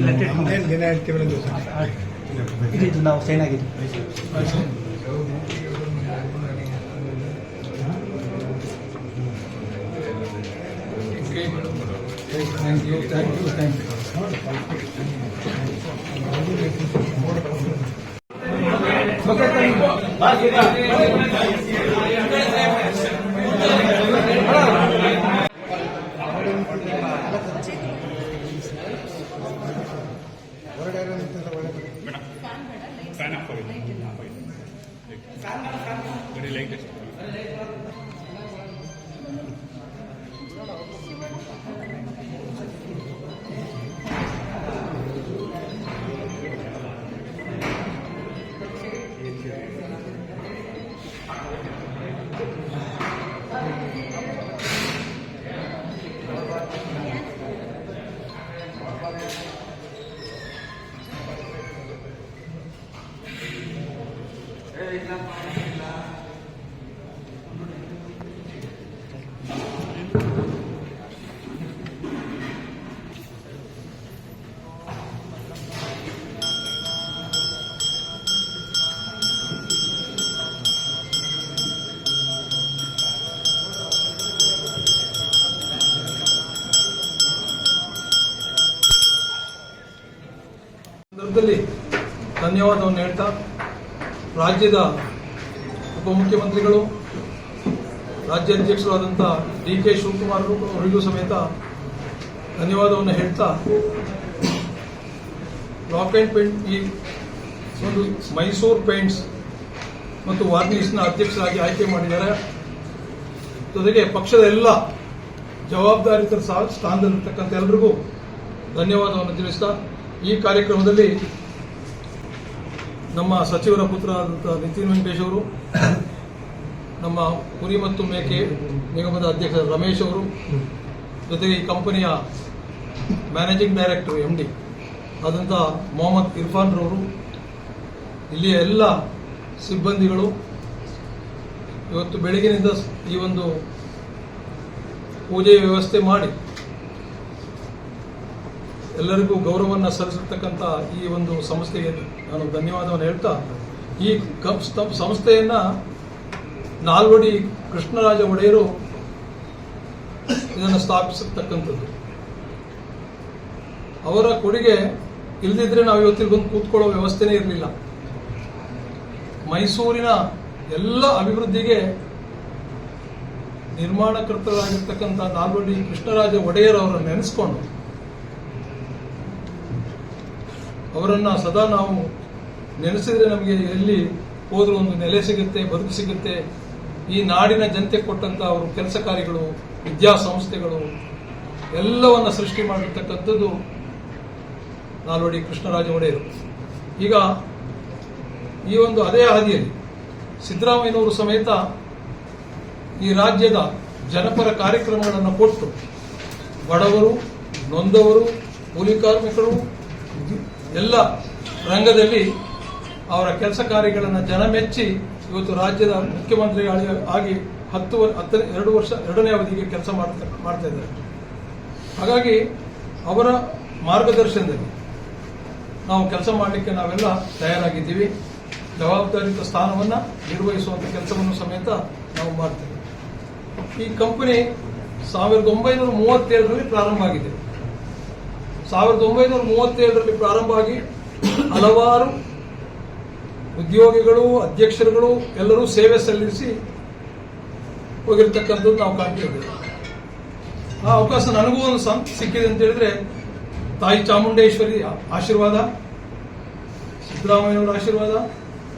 ನಾವಿದ್ರೆ ಏನಿಲ್ಲ ತೆಗೆಯೋಣ ನೀನು. ಇದಿದ್ದು ನಾವು ಸೈನ್ ಆಗಿದೆ ಸಂದರ್ಭದಲ್ಲಿ ಧನ್ಯವಾದವನ್ನು ಹೇಳ್ತಾ ರಾಜ್ಯದ ಉಪಮುಖ್ಯಮಂತ್ರಿಗಳು ರಾಜ್ಯಾಧ್ಯಕ್ಷರಾದಂಥ ಡಿ ಕೆ ಶಿವಕುಮಾರ್ ಅವರಿಗೂ ಸಮೇತ ಧನ್ಯವಾದವನ್ನು ಹೇಳ್ತಾ ರಾಕ್ ಆ್ಯಂಡ್ ಪೇಂಟ್ ಈ ಒಂದು ಮೈಸೂರು ಪೇಂಟ್ಸ್ ಮತ್ತು ವಾರ್ನಿಸ್ನ ಅಧ್ಯಕ್ಷರಾಗಿ ಆಯ್ಕೆ ಮಾಡಿದ್ದಾರೆ. ಜೊತೆಗೆ ಪಕ್ಷದ ಎಲ್ಲ ಜವಾಬ್ದಾರಿತರ ಸ್ಥಾನದಲ್ಲಿರ್ತಕ್ಕಂಥ ಎಲ್ಲರಿಗೂ ಧನ್ಯವಾದವನ್ನು ತಿಳಿಸ್ತಾ ಈ ಕಾರ್ಯಕ್ರಮದಲ್ಲಿ ನಮ್ಮ ಸಚಿವರ ಪುತ್ರ ಆದಂಥ ನಿತಿನ್ ವೆಂಕಟೇಶ್ ಅವರು, ನಮ್ಮ ಕುರಿ ಮತ್ತು ಮೇಕೆ ನಿಗಮದ ಅಧ್ಯಕ್ಷ ರಮೇಶ್ ಅವರು, ಜೊತೆಗೆ ಈ ಕಂಪನಿಯ ಮ್ಯಾನೇಜಿಂಗ್ ಡೈರೆಕ್ಟರ್ ಎಂ ಡಿ ಆದಂಥ ಮೊಹಮ್ಮದ್ ಇರ್ಫಾನ್ ರವರು, ಇಲ್ಲಿಯ ಎಲ್ಲ ಸಿಬ್ಬಂದಿಗಳು ಇವತ್ತು ಬೆಳಗಿನಿಂದ ಈ ಒಂದು ಪೂಜೆಯ ವ್ಯವಸ್ಥೆ ಮಾಡಿ ಎಲ್ಲರಿಗೂ ಗೌರವವನ್ನು ಸಲ್ಲಿಸಿರ್ತಕ್ಕಂಥ ಈ ಒಂದು ಸಂಸ್ಥೆಗೆ ನಾನು ಧನ್ಯವಾದವನ್ನು ಹೇಳ್ತಾ ಈ ಕಪ್ ಸಂಸ್ಥೆಯನ್ನ ನಾಲ್ವಡಿ ಕೃಷ್ಣರಾಜ ಒಡೆಯರು ಇದನ್ನು ಸ್ಥಾಪಿಸಿರ್ತಕ್ಕಂಥದ್ದು ಅವರ ಕೊಡುಗೆ ಇಲ್ದಿದ್ರೆ ನಾವು ಇವತ್ತಿಗೆ ಬಂದು ಕೂತ್ಕೊಳ್ಳೋ ವ್ಯವಸ್ಥೆನೇ ಇರಲಿಲ್ಲ. ಮೈಸೂರಿನ ಎಲ್ಲ ಅಭಿವೃದ್ಧಿಗೆ ನಿರ್ಮಾಣಕರ್ತರಾಗಿರ್ತಕ್ಕಂಥ ನಾಲ್ವಡಿ ಕೃಷ್ಣರಾಜ ಒಡೆಯರ್ ಅವರನ್ನು ನೆನೆಸ್ಕೊಂಡು ಅವರನ್ನ ಸದಾ ನಾವು ನೆನೆಸಿದರೆ ನಮಗೆ ಎಲ್ಲಿ ಹೋದರೂ ಒಂದು ನೆಲೆ ಸಿಗುತ್ತೆ, ಬದುಕು ಸಿಗುತ್ತೆ. ಈ ನಾಡಿನ ಜನತೆ ಕೊಟ್ಟಂತ ಅವರು ಕೆಲಸ ಕಾರ್ಯಗಳು ವಿದ್ಯಾಸಂಸ್ಥೆಗಳು ಎಲ್ಲವನ್ನ ಸೃಷ್ಟಿ ಮಾಡಿರ್ತಕ್ಕಂಥದ್ದು ನಾಲ್ವಡಿ ಕೃಷ್ಣರಾಜ ಒಡೆಯರು. ಈಗ ಈ ಒಂದು ಅದೇ ಹಾದಿಯಲ್ಲಿ ಸಿದ್ದರಾಮಯ್ಯನವರು ಸಮೇತ ಈ ರಾಜ್ಯದ ಜನಪರ ಕಾರ್ಯಕ್ರಮಗಳನ್ನು ಕೊಟ್ಟು ಬಡವರು, ನೊಂದವರು, ಕೂಲಿ ಕಾರ್ಮಿಕರು ಎಲ್ಲ ರಂಗದಲ್ಲಿ ಅವರ ಕೆಲಸ ಕಾರ್ಯಗಳನ್ನು ಜನ ಮೆಚ್ಚಿ ಇವತ್ತು ರಾಜ್ಯದ ಮುಖ್ಯಮಂತ್ರಿ ಆಗಿ ಹತ್ತು ಹತ್ತನೇ ಎರಡು ವರ್ಷ ಎರಡನೇ ಅವಧಿಗೆ ಕೆಲಸ ಮಾಡ್ತಾ ಇದ್ದಾರೆ. ಹಾಗಾಗಿ ಅವರ ಮಾರ್ಗದರ್ಶನದಲ್ಲಿ ನಾವು ಕೆಲಸ ಮಾಡಲಿಕ್ಕೆ ನಾವೆಲ್ಲ ತಯಾರಾಗಿದ್ದೀವಿ. ಜವಾಬ್ದಾರಿತ ಸ್ಥಾನವನ್ನು ನಿರ್ವಹಿಸುವಂತ ಕೆಲಸವನ್ನು ಸಮೇತ ನಾವು ಮಾಡ್ತೇವೆ. ಈ ಕಂಪನಿ ಸಾವಿರದ ಒಂಬೈನೂರ ಮೂವತ್ತೇಳರಲ್ಲಿ ಪ್ರಾರಂಭ ಆಗಿದೆ. ಸಾವಿರದ ಒಂಬೈನೂರ ಮೂವತ್ತೇಳರಲ್ಲಿ ಪ್ರಾರಂಭ ಆಗಿ ಹಲವಾರು ಉದ್ಯೋಗಿಗಳು, ಅಧ್ಯಕ್ಷರುಗಳು ಎಲ್ಲರೂ ಸೇವೆ ಸಲ್ಲಿಸಿ ಹೋಗಿರ್ತಕ್ಕಂಥದ್ದು ನಾವು ಕಾಣ್ತಿದ್ದೇವೆ. ಆ ಅವಕಾಶ ನನಗೂ ಒಂದು ಸಂ- ಸಿಕ್ಕಿದೆ ಅಂತ ಹೇಳಿದ್ರೆ ತಾಯಿ ಚಾಮುಂಡೇಶ್ವರಿ ಆಶೀರ್ವಾದ ಸಿದ್ದರಾಮಯ್ಯವರ ಆಶೀರ್ವಾದ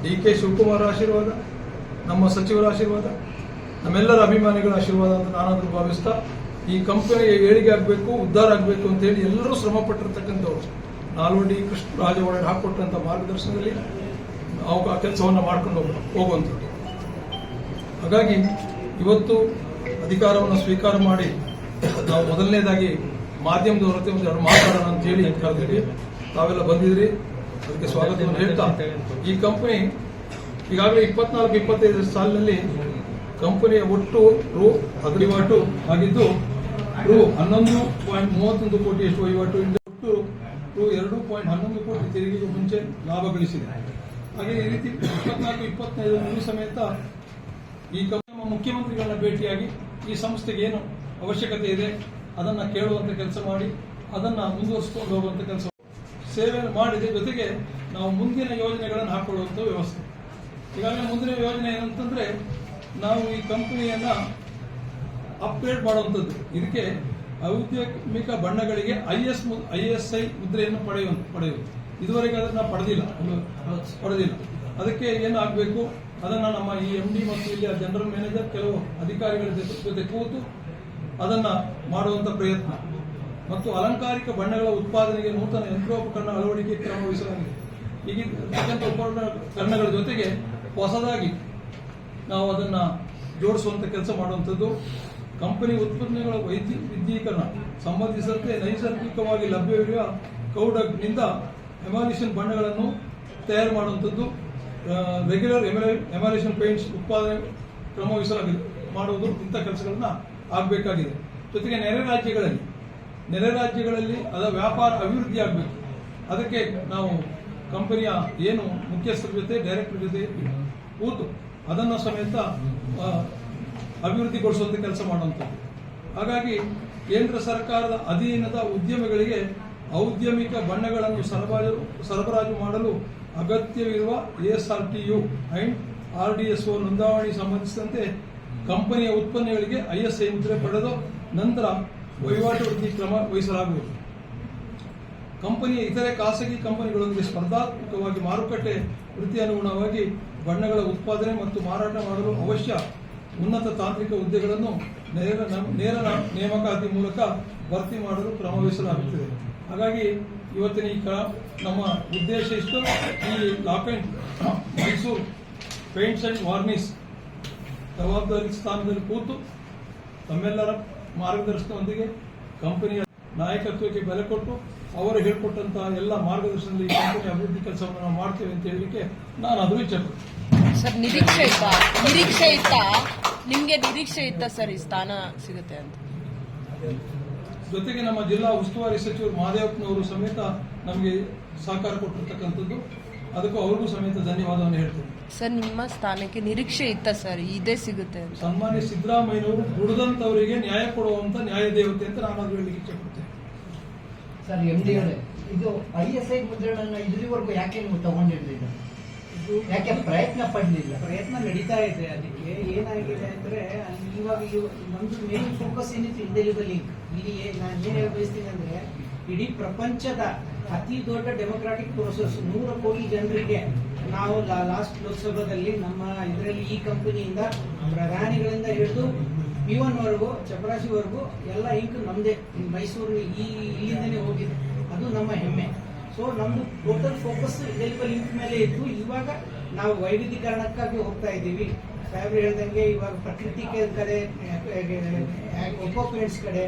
ಡಿ ಕೆ ಶಿವಕುಮಾರ್ ಆಶೀರ್ವಾದ, ನಮ್ಮ ಸಚಿವರ ಆಶೀರ್ವಾದ, ನಮ್ಮೆಲ್ಲರ ಅಭಿಮಾನಿಗಳ ಆಶೀರ್ವಾದ ಅಂತ ನಾನಾದರೂ ಭಾವಿಸ್ತಾ ಈ ಕಂಪನಿ ಏಳಿಗೆ ಆಗಬೇಕು, ಉದ್ಧಾರ ಆಗಬೇಕು ಅಂತ ಹೇಳಿ ಎಲ್ಲರೂ ಶ್ರಮ ಪಟ್ಟಿರ್ತಕ್ಕಂಥವ್ರು. ನಾಲ್ವಡಿ ಕೃಷ್ಣರಾಜ ಒಳಗೆ ಹಾಕೊಟ್ಟಂಥ ಮಾರ್ಗದರ್ಶನದಲ್ಲಿ ನಾವು ಆ ಕೆಲಸವನ್ನು ಮಾಡ್ಕೊಂಡು ಹೋಗ ಹೋಗುವಂಥದ್ದು. ಹಾಗಾಗಿ ಇವತ್ತು ಅಧಿಕಾರವನ್ನು ಸ್ವೀಕಾರ ಮಾಡಿ ನಾವು ಮೊದಲನೇದಾಗಿ ಮಾಧ್ಯಮದವರ ಜೊತೆ ಒಂದು ಎರಡು ಮಾತಾಡೋಣ ಅಂತ ಹೇಳಿ ಕರೆದಿದ್ವಿ. ತಾವೆಲ್ಲ ಬಂದಿದ್ರಿ, ಅದಕ್ಕೆ ಸ್ವಾಗತವನ್ನು ಹೇಳ್ತಾ, ಈ ಕಂಪನಿ ಈಗಾಗಲೇ ಇಪ್ಪತ್ನಾಲ್ಕು ಇಪ್ಪತ್ತೈದು ಸಾಲಿನಲ್ಲಿ ಕಂಪನಿಯ ಒಟ್ಟು ರು ಅಗ್ರಿವಾಟು ಆಗಿದ್ದು ರು ಹನ್ನೊಂದು ಪಾಯಿಂಟ್ ಮೂವತ್ತೊಂದು ಕೋಟಿಯಷ್ಟು ವಹಿವಾಟು ಇಂದ ಒಟ್ಟು ರು ಎರಡು ಪಾಯಿಂಟ್ ಹನ್ನೊಂದು ಕೋಟಿ ತೆರಿಗೆಗೆ ಮುಂಚೆ ಲಾಭ ಗಳಿಸಿದೆ. ಹಾಗೆ ಈ ರೀತಿ ಇಪ್ಪತ್ನಾಲ್ಕು, ಇಪ್ಪತ್ತೈದು ಸಮೇತ ಈ ನಮ್ಮ ಮುಖ್ಯಮಂತ್ರಿಗಳನ್ನ ಭೇಟಿಯಾಗಿ ಈ ಸಂಸ್ಥೆಗೆ ಏನು ಅವಶ್ಯಕತೆ ಇದೆ ಅದನ್ನ ಕೇಳುವಂತ ಕೆಲಸ ಮಾಡಿ, ಅದನ್ನ ಮುಂದುವರಿಸಿಕೊಂಡು ಹೋಗುವಂತ ಕೆಲಸ ಸೇವೆ ಮಾಡಿದೆ ಜೊತೆಗೆ ನಾವು ಮುಂದಿನ ಯೋಜನೆಗಳನ್ನು ಹಾಕೊಳ್ಳುವಂತ ವ್ಯವಸ್ಥೆ. ಈಗಾಗಲೇ ಮುಂದಿನ ಯೋಜನೆ ಏನಂತಂದ್ರೆ ನಾವು ಈ ಕಂಪನಿಯನ್ನ ಅಪ್ಗ್ರೇಡ್ ಮಾಡುವಂಥದ್ದು. ಇದಕ್ಕೆ ಔದ್ಯಮಿಕ ಬಣ್ಣಗಳಿಗೆ I S I S I ಮುದ್ರೆಯನ್ನು ಪಡೆಯುವ, ಪಡೆಯುವುದು. ಇದುವರೆಗೆ ಅದನ್ನ ಪಡೆದಿಲ್ಲ. ಪಡೆದಿಲ್ಲ. ಅದಕ್ಕೆ ಏನಾಗಬೇಕು? ಅದನ್ನು ನಮ್ಮ ಈ ಎಂ ಡಿ ಮತ್ತು ಇಲ್ಲಿಯ ಜನರಲ್ ಮ್ಯಾನೇಜರ್ ಕೆಲವು ಅಧಿಕಾರಿಗಳ ಜೊತೆ ಕೂತು ಅದನ್ನ ಮಾಡುವಂತ ಪ್ರಯತ್ನ. ಮತ್ತು ಅಲಂಕಾರಿಕ ಬಣ್ಣಗಳ ಉತ್ಪಾದನೆಗೆ ನೂತನ ಯಂತ್ರೋಪಕರಣ ಅಳವಡಿಕೆ ಕ್ರಮ ವಹಿಸಲಾಗಿದೆ ಈಗ ಇರ್ತಕ್ಕಂಥ ಉಪಕರಣಗಳ ಜೊತೆಗೆ ಹೊಸದಾಗಿ ನಾವು ಅದನ್ನ ಜೋಡಿಸುವಂತ ಕೆಲಸ ಮಾಡುವಂಥದ್ದು. ಕಂಪನಿ ಉತ್ಪನ್ನಗಳ ವೈದ್ಯ ವಿದ್ಯೀಕರಣ ಸಂಬಂಧಿಸಿದಂತೆ ನೈಸರ್ಗಿಕವಾಗಿ ಲಭ್ಯವಿರುವ ಕೌಡಗ್ನಿಂದ ಎಮಾಲಿಷನ್ ಬಣ್ಣಗಳನ್ನು ತಯಾರು ಮಾಡುವಂಥದ್ದು. ರೆಗ್ಯುಲರ್ ಎಮಾಲಿಷನ್ ಪೇಂಟ್ಸ್ ಉತ್ಪಾದನೆ ಕ್ರಮ ವಹಿಸಲಾಗಿದೆ ಮಾಡುವುದು ಇಂಥ ಕೆಲಸಗಳನ್ನು ಆಗಬೇಕಾಗಿದೆ. ಜೊತೆಗೆ ನೆರೆ ರಾಜ್ಯಗಳಲ್ಲಿ ನೆರೆ ರಾಜ್ಯಗಳಲ್ಲಿ ಅದರ ವ್ಯಾಪಾರ ಅಭಿವೃದ್ಧಿ ಆಗಬೇಕು. ಅದಕ್ಕೆ ನಾವು ಕಂಪನಿಯ ಏನು ಮುಖ್ಯಸ್ಥರ ಜೊತೆ ಡೈರೆಕ್ಟರ್ ಜೊತೆ ಕೂತು ಅದನ್ನು ಸಮೇತ ಆ, ಅಭಿವೃದ್ಧಿಗೊಳಿಸುವಂತ ಕೆಲಸ ಮಾಡುವಂಥದ್ದು. ಹಾಗಾಗಿ ಕೇಂದ್ರ ಸರ್ಕಾರದ ಅಧೀನದ ಉದ್ಯಮಿಗಳಿಗೆ ಔದ್ಯಮಿಕ ಬಣ್ಣಗಳನ್ನು ಸರಬರಾಜು ಸರಬರಾಜು ಮಾಡಲು ಅಗತ್ಯವಿರುವ SRTU and R D S O ನೋಂದಾವಣಿ ಸಂಬಂಧಿಸಿದಂತೆ ಕಂಪನಿಯ ಉತ್ಪನ್ನಗಳಿಗೆ ಐಎಸ್ಐ ಮುದ್ರೆ ಪಡೆದು ನಂತರ ವಹಿವಾಟು ವೃದ್ಧಿ ಕ್ರಮ ವಹಿಸಲಾಗುವುದು. ಕಂಪನಿಯ ಇತರೆ ಖಾಸಗಿ ಕಂಪನಿಗಳೊಂದಿಗೆ ಸ್ಪರ್ಧಾತ್ಮಕವಾಗಿ ಮಾರುಕಟ್ಟೆ ವೃತ್ತಿ ಅನುಗುಣವಾಗಿ ಬಣ್ಣಗಳ ಉತ್ಪಾದನೆ ಮತ್ತು ಮಾರಾಟ ಮಾಡಲು ಅವಶ್ಯ ಉನ್ನತ ತಾಂತ್ರಿಕ ಹುದ್ದೆಗಳನ್ನು ನೇರ ನೇರ ನೇಮಕಾತಿ ಮೂಲಕ ಭರ್ತಿ ಮಾಡಲು ಕ್ರಮ ವಹಿಸಲಾಗುತ್ತಿದೆ ಹಾಗಾಗಿ ಇವತ್ತಿನ ಈ ನಮ್ಮ ಉದ್ದೇಶ ಇಷ್ಟು. ಈ and Mysuru paints and varnish ಜವಾಬ್ದಾರಿ ಸ್ಥಾನದಲ್ಲಿ ಕೂತು ತಮ್ಮೆಲ್ಲರ ಮಾರ್ಗದರ್ಶನದೊಂದಿಗೆ ಕಂಪನಿಯ ನಾಯಕತ್ವಕ್ಕೆ ಬೆಲೆ ಕೊಟ್ಟು ಅವರು ಹೇಳಿಕೊಟ್ಟಂತಹ ಎಲ್ಲ ಮಾರ್ಗದರ್ಶನದಲ್ಲಿ ಕಂಪನಿ ಅಭಿವೃದ್ಧಿ ಕೆಲಸವನ್ನು ನಾವು ಮಾಡ್ತೇವೆ ಅಂತ ಹೇಳಲಿಕ್ಕೆ ನಾನು ಅದು ಇಚ್ಛೆ ಸರ್ ನಿರೀಕ್ಷೆ ಇತ್ತಾ? ನಿರೀಕ್ಷೆ ಇತ್ತಾ? ನಿಮ್ಗೆ ನಿರೀಕ್ಷೆ ಇತ್ತಾ ಸರ್ ಈ ಸ್ಥಾನ ಸಿಗುತ್ತೆ ಅಂತ? ಜೊತೆಗೆ ನಮ್ಮ ಜಿಲ್ಲಾ ಉಸ್ತುವಾರಿ ಸಚಿವರು ಮಹದೇವಪ್ಪನವರು ಸಮೇತ ನಮಗೆ ಸಹಕಾರ ಕೊಟ್ಟಿರ್ತಕ್ಕಂಥದ್ದು. ಅದಕ್ಕೂ ಅವ್ರಿಗೂ ಸಮೇತ ಧನ್ಯವಾದವನ್ನು ಹೇಳ್ತೇನೆ. ಸರ್ ನಿಮ್ಮ ಸ್ಥಾನಕ್ಕೆ ನಿರೀಕ್ಷೆ ಇತ್ತ ಸರ್ ಇದೇ ಸಿಗುತ್ತೆ ಅಂತ? ಸನ್ಮಾನ್ಯ ಸಿದ್ದರಾಮಯ್ಯನವರು ದುಡಿದಂತವರಿಗೆ ನ್ಯಾಯ ಕೊಡುವಂತ ನ್ಯಾಯ ದೇವತೆ ಅಂತ ನಾನು ಅದು ಹೇಳಲಿಕ್ಕೆ ಇಚ್ಛೆ ಪಡ್ತೇನೆ ಸರ್ ಎಂ ಡಿ ಅವರೇ ಇದು ಐ ಎಸ್ ಐ ಮುದ್ರಣ ಇಲ್ಲಿವರೆಗೂ ಯಾಕೆ ನೀವು ತಗೊಂಡಿರ್ಲಿಲ್ಲ ಯಾಕೆ ಪ್ರಯತ್ನ ಪಡಲಿಲ್ಲ? ಪ್ರಯತ್ನ ನಡೀತಾ ಇದೆ ಅದಕ್ಕೆ. ಏನಾಗಿದೆ ಅಂದ್ರೆ, ಇವಾಗ ಇವ- ನಮ್ದು ಮೇನ್ ಫೋಕಸ್ ಏನಿತ್ತು ಲಿಂಕ್ ಇಲ್ಲಿ ನಾನು ಏನ್ ಹೇಳಿ ಬಯಸ್ತೀನಿ ಅಂದ್ರೆ, ಇಡೀ ಪ್ರಪಂಚದ ಅತಿ ದೊಡ್ಡ ಡೆಮೊಕ್ರಾಟಿಕ್ ಪ್ರೋಸೆಸ್ ನೂರ ಕೋಟಿ ಜನರಿಗೆ ನಾವು ಲಾಸ್ಟ್ ಲೋಕಸಭಾದಲ್ಲಿ ನಮ್ಮ ಇದರಲ್ಲಿ ಈ ಕಂಪನಿಯಿಂದ ಪ್ರಧಾನಿಗಳಿಂದ ಹಿಡಿದು ಪಿವನ್ ವರೆಗೂ ಚಪರಾಶಿವರೆಗೂ ಎಲ್ಲ ಇಂಕ್ ನಮ್ದೇ. ಮೈಸೂರು ಈ ಇಲ್ಲಿಂದನೇ ಹೋಗಿದೆ. ಅದು ನಮ್ಮ ಹೆಮ್ಮೆ. ಸೊ ನಮ್ದು ಟೋಟಲ್ ಫೋಕಸ್ ಹೆಲ್ಪ್ ಲಿಂಕ್ ಮೇಲೆ ಇತ್ತು ಇವಾಗ ನಾವು ವೈವಿಧ್ಯೀಕರಣಕ್ಕಾಗಿ ಹೋಗ್ತಾ ಇದ್ದೀವಿ. ಸಾಹೇಬ್ರು ಹೇಳ್ದಂಗೆ ಇವಾಗ ಪ್ರಕೃತಿ ಕಡೆ ಎಕೋ ಪೇಂಟ್ಸ್ ಕಡೆ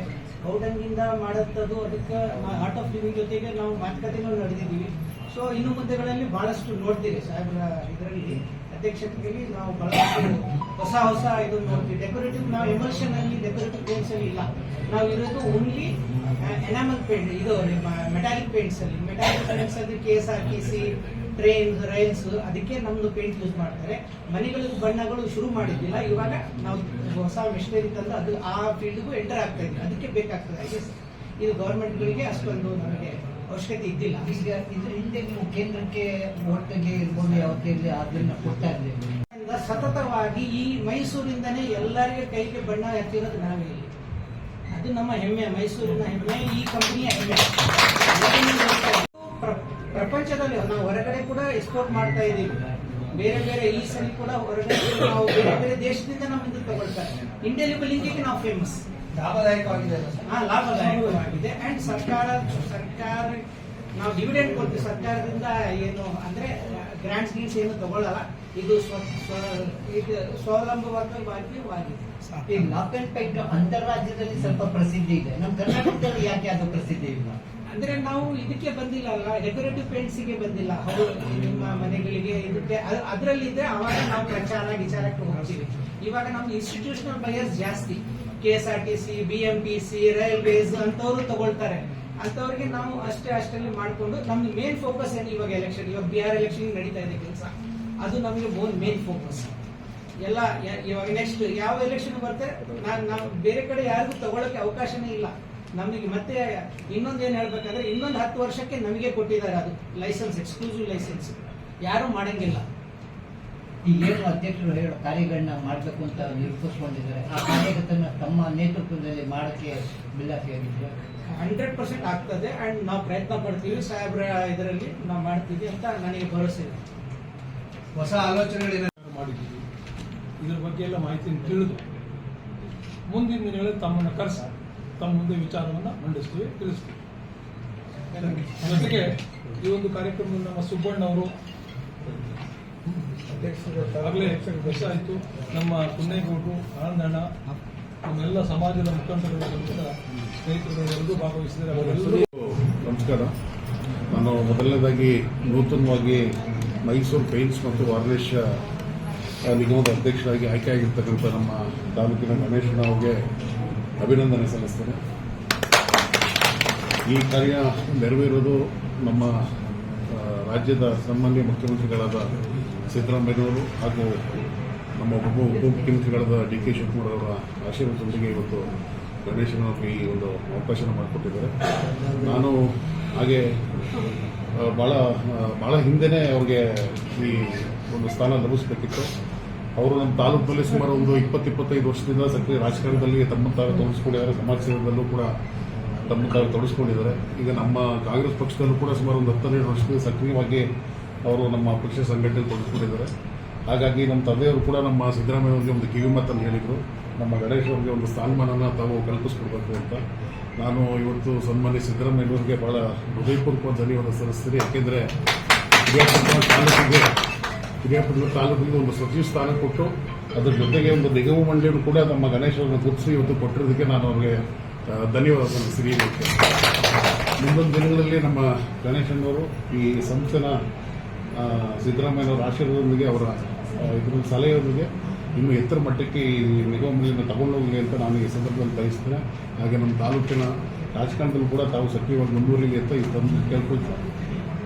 ಔಡಂಗಿಂದ ಮಾಡೋಂಥದ್ದು ಅದಕ್ಕೆ ಆರ್ಟ್ ಆಫ್ ಲಿವಿಂಗ್ ಜೊತೆಗೆ ನಾವು ಮಾತುಕತೆಗಳು ನಡೆದಿದ್ದೀವಿ. ಸೊ ಇನ್ನು ಮುಂದೆಗಳಲ್ಲಿ ಬಹಳಷ್ಟು ನೋಡ್ತೀವಿ ಸಾಹೇಬ್ರ ಇದರಲ್ಲಿ. ಅಧ್ಯಕ್ಷತೆಯಲ್ಲಿ ನಾವು ಹೊಸ ಹೊಸ ಇದು ನೋಡ್ತೀವಿ. ಡೆಕೋರೇಟಿವ್ ನಾವು ಎಮಲ್ಷನ್ ಅಲ್ಲಿ ಡೆಕೋರೇಟಿವ್ ಪೇಂಟ್ಸ್ ಅಲ್ಲಿ ಇಲ್ಲ. ನಾವು ಇರೋದು ಓನ್ಲಿ ಎನಾಮಲ್ ಪೇಂಟ್ ಇದು ಮೆಟಾಲಿಕ್ ಪೇಂಟ್ಸ್ ಅಲ್ಲಿ ಮೆಟಾಲಿಕ್ ಪೇಂಟ್ಸ್ ಅಲ್ಲಿ. K S R T C trains rails ಅದಕ್ಕೆ ನಮ್ದು ಪೇಂಟ್ ಯೂಸ್ ಮಾಡ್ತಾರೆ. ಮನೆಗಳಿಗೆ ಬಣ್ಣಗಳು ಶುರು ಮಾಡಿದ್ದಿಲ್ಲ. ಇವಾಗ ನಾವು ಹೊಸ ಮಿಷನರಿ ತಂದು ಅದು ಆ ಫೀಲ್ಡ್ಗೂ ಎಂಟರ್ ಆಗ್ತಾ ಇದೆ. ಅದಕ್ಕೆ ಬೇಕಾಗ್ತದೆ ಐ ಇದು ಗವರ್ಮೆಂಟ್ಗಳಿಗೆ ಅಷ್ಟೊಂದು ನಮಗೆ ಅವಶ್ಯಕತೆ ಇದ್ದಿಲ್ಲ. ಈಗ ಇದ್ರ ಹಿಂದೆ ನೀವು ಕೇಂದ್ರಕ್ಕೆ ಒಟ್ಟಿಗೆ ಇರ್ಬೋದು ಯಾವತ್ತೇ ಇರಲಿ ಅದನ್ನ ಕೊಡ್ತಾ ಇರ್ಲಿಲ್ಲ ಸತತವಾಗಿ ಈ ಮೈಸೂರಿಂದನೇ ಎಲ್ಲರಿಗೆ ಕೈಗೆ ಬಣ್ಣ ಹತ್ತಿರೋದು ನಾವೇ ಇಲ್ಲಿ. ಅದು ನಮ್ಮ ಹೆಮ್ಮೆ, ಮೈಸೂರಿನ ಹೆಮ್ಮೆ, ಈ ಕಂಪನಿಯ ಹೆಮ್ಮೆ. ಪ್ರ- ಪ್ರಪಂಚದಲ್ಲಿ ನಾವು ಹೊರಗಡೆ ಕೂಡ ಎಕ್ಸ್ಪೋರ್ಟ್ ಮಾಡ್ತಾ ಇದ್ದೀವಿ. ಬೇರೆ ಬೇರೆ ಈ ಸಲ ಕೂಡ ಹೊರಗಡೆ ನಾವು ಬೇರೆ ಬೇರೆ ದೇಶದಿಂದ ನಮ್ಮಿಂದ ತಗೊಳ್ತಾರೆ. ಇಂಡಿಯಲ್ಲಿ ಬಲಿಂಗಿಗೆ ನಾವು ಫೇಮಸ್ ಲಾಭದಾಯಕವಾಗಿದೆ ಲಾಭದಾಯಕವಾಗಿದೆ. ಅಂಡ್ ಸರ್ಕಾರ ಸರ್ಕಾರ ನಾವು ಡಿವಿಡೆಂಡ್ ಕೊಡ್ತೀವಿ ಸರ್ಕಾರದಿಂದ ಏನು ಅಂದ್ರೆ ಗ್ರಾಂಟ್ಸ್ ಸ್ಕೀಮ್ಸ್ ಏನು ತಗೊಳ್ಳಲ್ಲ. ಇದು ಇದು ಸ್ವಾವಲಂಬವಾಗಿದೆ ಈ ಲಾಕ್ ಅಂಡ್ ಪೈಟ್ ಅಂತಾರಾಜ್ಯದಲ್ಲಿ ಸ್ವಲ್ಪ ಪ್ರಸಿದ್ಧಿ ಇದೆ. ನಮ್ಮ ಕರ್ನಾಟಕದಲ್ಲಿ ಯಾಕೆ ಅದು ಪ್ರಸಿದ್ಧಿ ಇಲ್ಲ? ಅಂದ್ರೆ ನಾವು ಇದಕ್ಕೆ ಬಂದಿಲ್ಲ ಅಲ್ಲ. ಡೆಕೋರೇಟಿವ್ ಪೇಂಟ್ಸ್ಗೆ ಬಂದಿಲ್ಲ. ಹೌದು ನಿಮ್ಮ ಮನೆಗಳಿಗೆ ಇದಕ್ಕೆ ಅದರಲ್ಲಿದ್ರೆ ಅವಾಗ ನಾವು ಪ್ರಚಾರ ವಿಚಾರಕ್ಕೆ ಹೋಗ್ತೀವಿ. ಇವಾಗ ನಮ್ಮ ಇನ್ಸ್ಟಿಟ್ಯೂಷನಲ್ ಬಯರ್ಸ್ ಜಾಸ್ತಿ. K S R T C B M T C railways ಅಂತವ್ರು ತಗೊಳ್ತಾರೆ. ಅಂತವ್ರಿಗೆ ನಾವು ಅಷ್ಟೇ ಅಷ್ಟರಲ್ಲಿ ಮಾಡಿಕೊಂಡು ನಮ್ದು ಮೇನ್ ಫೋಕಸ್ ಏನು ಇವಾಗ ಎಲೆಕ್ಷನ್ ಇವಾಗ ಬಿಹಾರ್ ಎಲೆಕ್ಷನ್ ನಡೀತಾ ಇದೆ ಕೆಲಸ. ಅದು ನಮಗೆ ಮೇನ್ ಫೋಕಸ್ ಎಲ್ಲ ಇವಾಗ ನೆಕ್ಸ್ಟ್ ಯಾವ ಎಲೆಕ್ಷನ್ ಬರುತ್ತೆ? ನಾನು ನಾವು ಬೇರೆ ಕಡೆ ಯಾರಿಗೂ ತಗೊಳಕ್ಕೆ ಅವಕಾಶನೇ ಇಲ್ಲ. ನಮಗೆ ಮತ್ತೆ ಇನ್ನೊಂದು ಏನು ಹೇಳ್ಬೇಕಂದ್ರೆ ಇನ್ನೊಂದು ಹತ್ತು ವರ್ಷಕ್ಕೆ ನಮಗೆ ಕೊಟ್ಟಿದ್ದಾರೆ ಅದು ಲೈಸೆನ್ಸ್ ಎಕ್ಸ್ಕ್ಲೂಸಿವ್ ಲೈಸೆನ್ಸ್ ಯಾರು ಮಾಡಂಗಿಲ್ಲ. ಈ ಏನು ಅಧ್ಯಕ್ಷರು ಹೇಳೋ ಕಾರ್ಯಗಳನ್ನ ಮಾಡಬೇಕು ಅಂತ ನಿರೂಪಿಸ್ಕೊಂಡಿದ್ದಾರೆ ಆ ಕಾರ್ಯಗತನ ತಮ್ಮ ನೇತೃತ್ವದಲ್ಲಿ ಮಾಡಕ್ಕೆ ಬಿಲ್ಲಾಸಿಯಾಗಿದ್ದರು ಹಂಡ್ರೆಡ್ ಪರ್ಸೆಂಟ್ ಆಗ್ತದೆ. ಅಂಡ್ ನಾವು ಪ್ರಯತ್ನ ಪಡ್ತೀವಿ. ಸಾಹೇಬ್ರ ಇದರಲ್ಲಿ ನಾವು ಮಾಡ್ತೀವಿ ಅಂತ ನನಗೆ ಭರವಸೆ ಇದೆ. ಹೊಸ ಆಲೋಚನೆಗಳೇನ ಮಾಡಿದ್ದೀವಿ ಇದ್ರ ಬಗ್ಗೆ ಎಲ್ಲ ಮಾಹಿತಿ ತಿಳಿದು ಮುಂದಿನ ದಿನಗಳಲ್ಲಿ ತಮ್ಮನ್ನ ಕರೆಸಿ ತಮ್ಮ ಮುಂದೆ ವಿಚಾರವನ್ನ ಮಂಡಿಸ್ತೀವಿ ತಿಳಿಸ್ತೀವಿ. ಜೊತೆಗೆ ಈ ಒಂದು ಕಾರ್ಯಕ್ರಮದಲ್ಲಿ ನಮ್ಮ ಸುಬ್ಬಣ್ಣ ಅವರು ಆಗಲೇ ವರ್ಷ ಆಯಿತು. ನಮ್ಮ ಪುಣ್ಯಗೌಡರು ಆನಂದಣ್ಣ, ನಮ್ಮೆಲ್ಲ ಸಮಾಜದ ಮುಖಂಡರು ಕೂಡ ಸ್ನೇಹಿತರು ಎಲ್ಲರೂ ಭಾಗವಹಿಸಿದ್ದಾರೆ. ಅವರೆಲ್ಲರೂ ನಮಸ್ಕಾರ. ನಾನು ಮೊದಲನೇದಾಗಿ ನೂತನವಾಗಿ ಮೈಸೂರು ಪೇಂಟ್ಸ್ ಮತ್ತು ವಾರ್ಲೇಶ ನಿಗಮದ ಅಧ್ಯಕ್ಷರಾಗಿ ಆಯ್ಕೆಯಾಗಿರ್ತಕ್ಕಂಥ ನಮ್ಮ ತಾಲೂಕಿನ ಗಣೇಶನ ಅವರಿಗೆ ಅಭಿನಂದನೆ ಸಲ್ಲಿಸ್ತೇನೆ. ಈ ಕಾರ್ಯ ನೆರವೇರೋದು ನಮ್ಮ ರಾಜ್ಯದ ಸನ್ಮಾನ್ಯ ಮುಖ್ಯಮಂತ್ರಿಗಳಾದ ಸಿದ್ದರಾಮಯ್ಯನವರು ಹಾಗೂ ನಮ್ಮ ಉಪ ಉಪಮುಖ್ಯಮಂತ್ರಿಗಳಾದ ಡಿ ಕೆ ಶಿವಕುಮಾರ್ ಅವರ ಆಶೀರ್ವಾದದೊಂದಿಗೆ ಇವತ್ತು ಗಣೇಶನ ಈ ಒಂದು ಅವಕಾಶ ಮಾಡಿಕೊಟ್ಟಿದ್ದಾರೆ. ನಾನು ಹಾಗೆ ಭಾಳ ಭಾಳ ಹಿಂದೆನೇ ಅವ್ರಿಗೆ ಈ ಒಂದು ಸ್ಥಾನ ಲಭಿಸಬೇಕಿತ್ತು. ಅವರು ನಮ್ಮ ತಾಲೂಕಿನಲ್ಲಿ ಸುಮಾರು ಒಂದು ಇಪ್ಪತ್ತು ಇಪ್ಪತ್ತೈದು ವರ್ಷದಿಂದ ಸಕ್ರಿಯ ರಾಜಕಾರಣದಲ್ಲಿ ತಮ್ಮ ತಾವು ತೊಡಗಿಸ್ಕೊಂಡಿದ್ದಾರೆ ಸಮಾಜ ಸೇವೆಯಲ್ಲೂ ಕೂಡ ತಮ್ಮ ತಾವು ತೊಡಗಿಸ್ಕೊಂಡಿದ್ದಾರೆ. ಈಗ ನಮ್ಮ ಕಾಂಗ್ರೆಸ್ ಪಕ್ಷದಲ್ಲೂ ಕೂಡ ಸುಮಾರು ಒಂದು ಹತ್ತನ್ನೆರಡು ವರ್ಷದಿಂದ ಸಕ್ರಿಯವಾಗಿ ಅವರು ನಮ್ಮ ಪಕ್ಷ ಸಂಘಟನೆ ತೊಡಗಿಸ್ಕೊಂಡಿದ್ದಾರೆ. ಹಾಗಾಗಿ ನಮ್ಮ ತಂದೆಯವರು ಕೂಡ ನಮ್ಮ ಸಿದ್ದರಾಮಯ್ಯ ಅವರಿಗೆ ಒಂದು ಕಿವಿ ಮಾತನ್ನು ಹೇಳಿದರು. ನಮ್ಮ ಗಣೇಶ್ ಅವರಿಗೆ ಒಂದು ಸ್ಥಾನಮಾನನ ತಾವು ಕಲ್ಪಿಸ್ಕೊಡ್ಬೇಕು ಅಂತ. ನಾನು ಇವತ್ತು ಸನ್ಮಾನ್ಯ ಸಿದ್ದರಾಮಯ್ಯವರಿಗೆ ಬಹಳ ಹೃದಯಪೂರ್ವಕ ಧನ್ಯವಾದ ಸಲ್ಲಿಸ್ತೀನಿ. ಯಾಕೆಂದರೆ ತಾಲೂಕಿಗೆ ಹಿರಿಯಾಪುರ ತಾಲೂಕಿಗೆ ಒಂದು ಸಚಿವ ಸ್ಥಾನ ಕೊಟ್ಟು, ಅದ್ರ ಜೊತೆಗೆ ಒಂದು ನಿಗಮ ಮಂಡಳಿಯನ್ನು ಕೂಡ ನಮ್ಮ ಗಣೇಶ್ ಅವರನ್ನು ಗುರುತಿಸಿ ಇವತ್ತು ಕೊಟ್ಟಿರೋದಕ್ಕೆ ನಾನು ಅವರಿಗೆ ಧನ್ಯವಾದ ಸಲ್ಲಿಸ್ತೀನಿ. ಮುಂದೊಂದು ದಿನಗಳಲ್ಲಿ ನಮ್ಮ ಗಣೇಶನವರು ಈ ಸಂಸ್ಥೆನ ಸಿದ್ದರಾಮಯ್ಯನವರ ಆಶೀರ್ವಾದದೊಂದಿಗೆ ಅವರ ಇದರ ಸಲಹೆಯೊಂದಿಗೆ ಇನ್ನು ಎತ್ತರ ಮಟ್ಟಕ್ಕೆ ಈ ನಿಗಮ ತಗೊಂಡೋಗಲಿ ಅಂತ ನಾನು ಈ ಸಂದರ್ಭದಲ್ಲಿ ಬಯಸ್ತೇನೆ. ಹಾಗೆ ನಮ್ಮ ತಾಲೂಕಿನ ರಾಜಕಾರಣದಲ್ಲೂ ಕೂಡ ತಾವು ಸಕ್ರಿಯವಾಗಿ ಮುಂದುವರಿಲಿ ಅಂತ ಈ ತಂದು ಕೇಳ್ಕೊಳ್ತಾ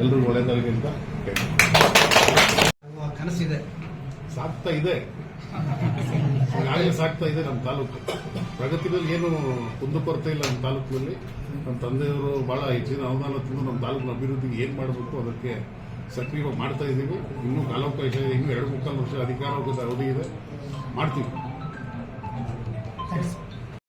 ಎಲ್ಲರೂ ಒಳ್ಳೆಯದಾಗಲಿ ಅಂತ ಕನಸಿದೆ. ಸಾಕ್ತಾ ಇದೆ. ಈಗಾಗಲೇ ಸಾಕ್ತಾ ಇದೆ ನಮ್ಮ ತಾಲೂಕು. ಪ್ರಗತಿನಲ್ಲಿ ಏನು ಕುಂದುಕೊರತೆ ಇಲ್ಲ ನಮ್ಮ ತಾಲೂಕಿನಲ್ಲಿ. ನಮ್ಮ ತಂದೆಯವರು ಬಹಳ ಹೆಚ್ಚಿನ ಅನುದಾನ ತಂದು ನಮ್ಮ ತಾಲೂಕಿನ ಅಭಿವೃದ್ಧಿಗೆ ಏನು ಮಾಡಬೇಕು ಅದಕ್ಕೆ ಸಕ್ರಿಯವಾಗಿ ಮಾಡ್ತಾ ಇದ್ದೀವಿ. ಇನ್ನೂ ಕಾಲಾವಕಾಶ ಇನ್ನೂ ಎರಡು ಮುಕ್ಕಾಲು ವರ್ಷ ಅಧಿಕಾರಾವಕಾಶ ಅವಧಿ ಇದೆ. ಮಾಡ್ತೀವಿ.